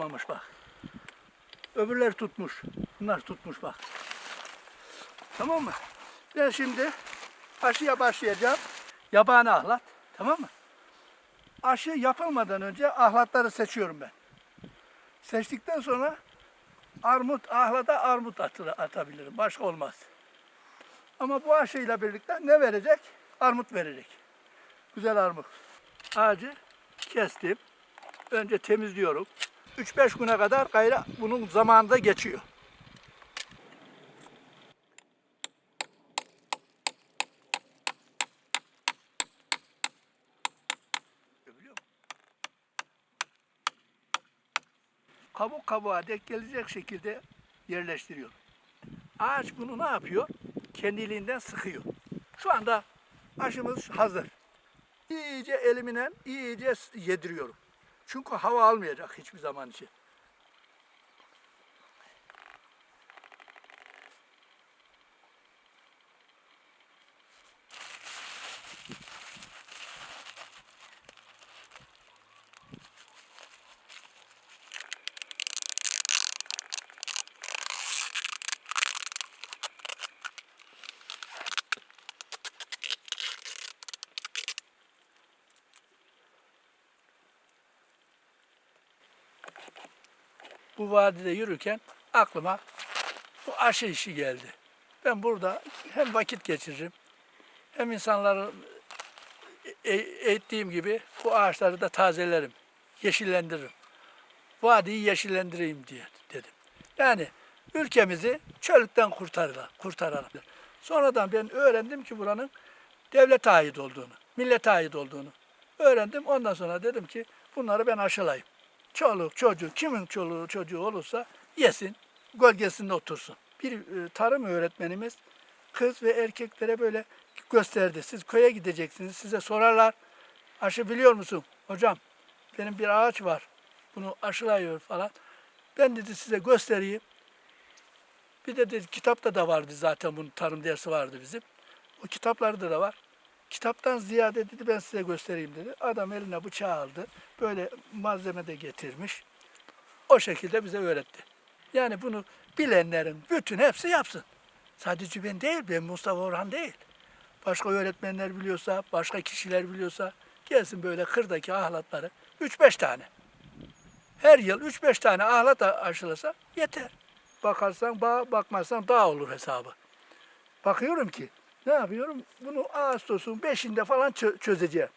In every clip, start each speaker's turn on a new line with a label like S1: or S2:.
S1: tutmamış bak. Öbürleri tutmuş. Bunlar tutmuş bak. Tamam mı? Ben şimdi aşıya başlayacağım. Yabani ahlat. Tamam mı? Aşı yapılmadan önce ahlatları seçiyorum ben. Seçtikten sonra armut, ahlada armut atı- atabilirim. Başka olmaz. Ama bu aşıyla birlikte ne verecek? Armut verecek. Güzel armut. Ağacı kestim. Önce temizliyorum. 3-5 güne kadar gayrı bunun zamanında geçiyor. Kabuk kabuğa denk gelecek şekilde yerleştiriyorum. Ağaç bunu ne yapıyor? Kendiliğinden sıkıyor. Şu anda aşımız hazır. İyice elimle iyice yediriyorum. Çünkü hava almayacak hiçbir zaman için. Bu vadide yürürken aklıma bu aşı işi geldi. Ben burada hem vakit geçiririm hem insanları e- eğittiğim gibi bu ağaçları da tazelerim, yeşillendiririm. Vadiyi yeşillendireyim diye dedim. Yani ülkemizi çölükten kurtaralım. kurtaralım. Sonradan ben öğrendim ki buranın devlete ait olduğunu, millete ait olduğunu öğrendim. Ondan sonra dedim ki bunları ben aşılayayım. Çoluk, çocuk, kimin çoluğu, çocuğu olursa yesin, gölgesinde otursun. Bir e, tarım öğretmenimiz kız ve erkeklere böyle gösterdi. Siz köye gideceksiniz, size sorarlar. Aşı biliyor musun? Hocam benim bir ağaç var, bunu aşılıyor falan. Ben dedi size göstereyim. Bir de dedi, kitapta da vardı zaten bunun tarım dersi vardı bizim. O kitaplarda da var. Kitaptan ziyade dedi ben size göstereyim dedi. Adam eline bıçağı aldı. Böyle malzeme de getirmiş. O şekilde bize öğretti. Yani bunu bilenlerin bütün hepsi yapsın. Sadece ben değil, ben Mustafa Orhan değil. Başka öğretmenler biliyorsa, başka kişiler biliyorsa gelsin böyle kırdaki ahlatları 3-5 tane. Her yıl 3-5 tane ahlat aşılasa yeter. Bakarsan bağ, bakmazsan dağ olur hesabı. Bakıyorum ki ne yapıyorum? Bunu Ağustos'un 5'inde falan çö- çözeceğim.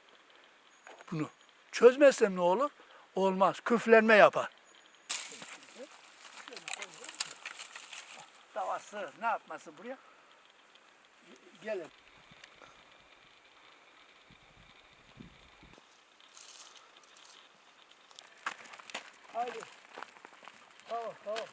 S1: Bunu. Çözmezsem ne olur? Olmaz. Küflenme yapar. Davası ne yapmasın buraya? Gelin. Haydi. Tamam tamam.